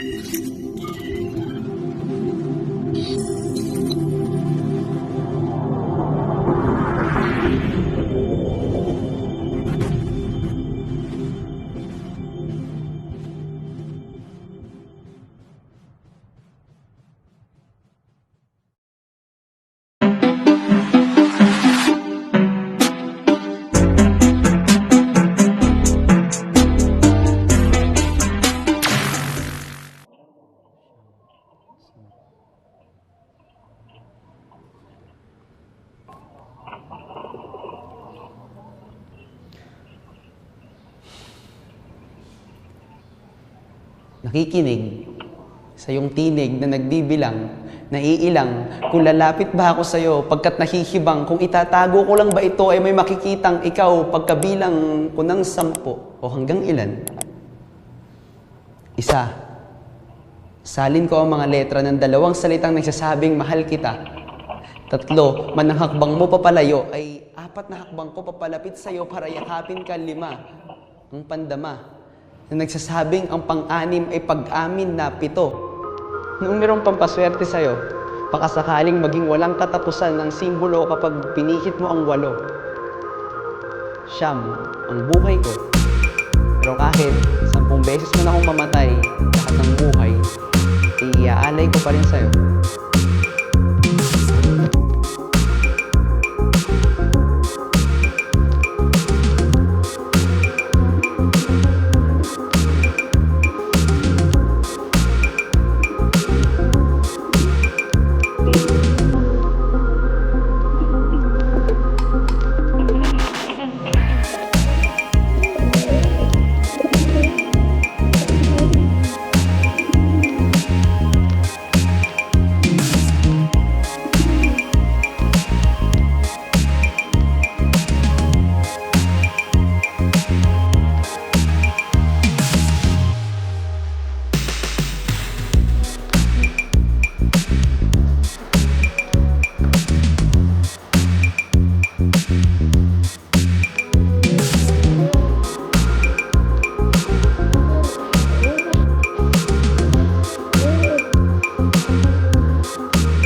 Thank you. Nakikinig sa iyong tinig na nagbibilang, naiilang, kung lalapit ba ako sa iyo pagkat nahihibang, kung itatago ko lang ba ito ay may makikitang ikaw pagkabilang ko ng sampo o hanggang ilan? Isa, salin ko ang mga letra ng dalawang salitang nagsasabing mahal kita. Tatlo, manang hakbang mo papalayo ay apat na hakbang ko papalapit sa iyo para yakapin ka lima. Ang pandama, na nagsasabing ang pang-anim ay pag-amin na pito. Numerong pampaswerte sa'yo, pakasakaling maging walang katapusan ng simbolo kapag pinihit mo ang walo. Siyam, ang buhay ko. Pero kahit sampung beses man akong mamatay, lahat ng buhay, iaalay ko pa rin sa'yo.